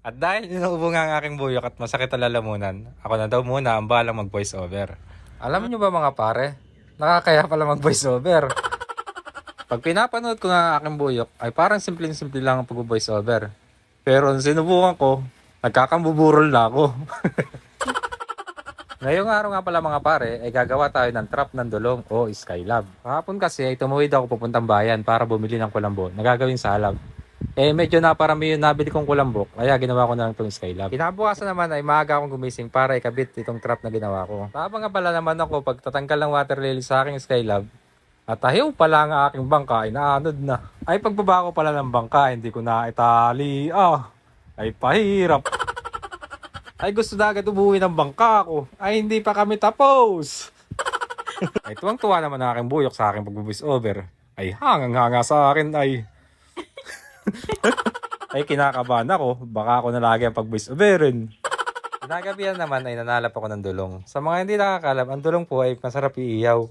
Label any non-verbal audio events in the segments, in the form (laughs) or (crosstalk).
At dahil inuubo nga ang aking buyok at masakit ang lalamunan, ako na daw muna ang balang mag voice over. Alam niyo ba mga pare, nakakaya pala mag voice over. Pag pinapanood ko nga ang aking buyok, ay parang simpleng-simple lang ang pag voice over. Pero nung sinubukan ko, nagkakambuburol na ako. (laughs) Ngayong araw nga pala mga pare, ay gagawa tayo ng trap ng dulong o skylab. Kahapon kasi ay tumuwid ako papuntang bayan para bumili ng kulambo na gagawin sa alab. Eh medyo naparami yung nabili kong kulambok, kaya ginawa ko na lang itong skylab. Kinabukasan naman ay maaga akong gumising para ikabit itong trap na ginawa ko. Habang pala naman ako pagtatanggal ng water lily sa aking skylab, at ayaw pala ang aking bangka ay naanod na. Ay pagbaba ko pala ng bangka, hindi ko na itali. Ah, ay pahirap. Ay gusto na agad umuwi ng bangka ko. Ay hindi pa kami tapos. ay tuwang-tuwa naman ang aking buyok sa aking pag-voice over. Ay hangang-hanga sa akin ay. (laughs) ay kinakabahan ako. Baka ako na lagi ang pag-voice overin. Kinagabihan naman ay nanalap ako ng dulong. Sa mga hindi nakakalam, ang dulong po ay masarap iiyaw. (laughs)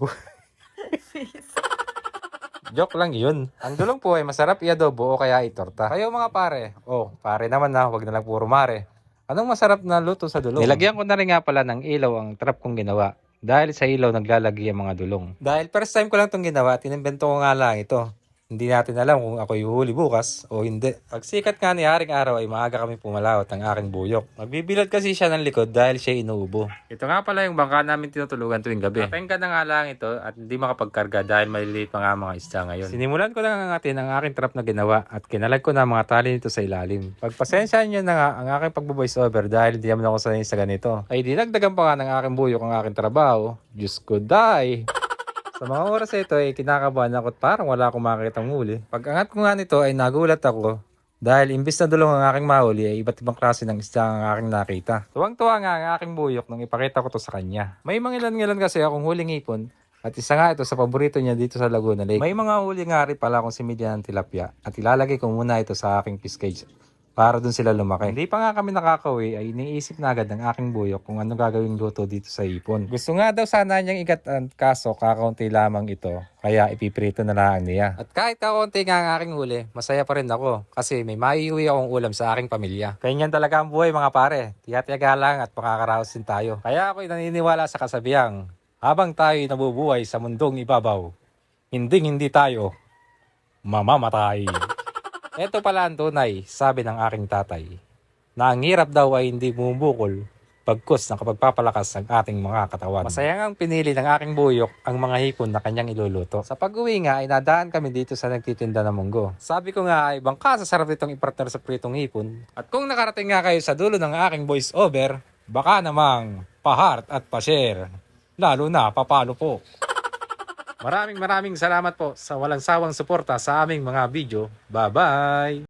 Joke lang yun. Ang dulong po ay masarap i-adobo o kaya itorta. Kayo mga pare, oh, pare naman na, wag na lang puro mare. Anong masarap na luto sa dulong? Nilagyan ko na rin nga pala ng ilaw ang trap kong ginawa. Dahil sa ilaw naglalagay ang mga dulong. Dahil first time ko lang itong ginawa, tinimbento ko nga lang ito. Hindi natin alam kung ako huli bukas o hindi. Pag sikat nga ni Haring Araw ay maaga kami pumalawat ang aking buyok. Magbibilad kasi siya ng likod dahil siya inuubo. Ito nga pala yung bangka namin tinutulugan tuwing gabi. Napengka na nga lang ito at hindi makapagkarga dahil maliliit pa nga mga isda ngayon. Sinimulan ko na nga ngatin ang aking trap na ginawa at kinalag ko na mga tali nito sa ilalim. Pagpasensyahan nyo na nga ang aking pagbo-voice over dahil hindi naman ako sanay sa ganito. Ay dinagdagan pa nga ng aking buyok ang aking trabaho. Diyos ko, die! Sa mga oras ito ay kinakabahan ako at parang wala akong makikita huli. Pag angat ko nga nito ay nagulat ako dahil imbis na dulong ang aking mahuli ay iba't ibang klase ng isda ang aking nakita. Tuwang-tuwa nga ang aking buyok nung ipakita ko to sa kanya. May mga ilan-ilan kasi akong huling ipon at isa nga ito sa paborito niya dito sa Laguna Lake. May mga huli nga rin pala akong similya ng tilapia at ilalagay ko muna ito sa aking fish cage para dun sila lumaki. Hindi pa nga kami nakakauwi ay iniisip na agad ng aking buyok kung ano gagawing luto dito sa ipon. Gusto nga daw sana niyang igatan kaso kakaunti lamang ito kaya ipiprito na lang niya. At kahit kakaunti nga ang aking huli, masaya pa rin ako kasi may maiuwi akong ulam sa aking pamilya. Ganyan talaga ang buhay mga pare. Tiyatiyaga lang at makakaraos din tayo. Kaya ako'y naniniwala sa kasabihang habang tayo nabubuhay sa mundong ibabaw, hindi hindi tayo mamamatay. (laughs) Ito pala ang tunay, sabi ng aking tatay, na ang hirap daw ay hindi bumubukol pagkus ng kapagpapalakas ng ating mga katawan. Masaya ang pinili ng aking buyok ang mga hipon na kanyang iluluto. Sa pag-uwi nga ay nadaan kami dito sa nagtitinda ng munggo. Sabi ko nga ay bangka sa sarap itong ipartner sa pritong hipon. At kung nakarating nga kayo sa dulo ng aking voice over, baka namang pa-heart at pa-share. Lalo na papalo po. Maraming maraming salamat po sa walang sawang suporta sa aming mga video. Bye-bye!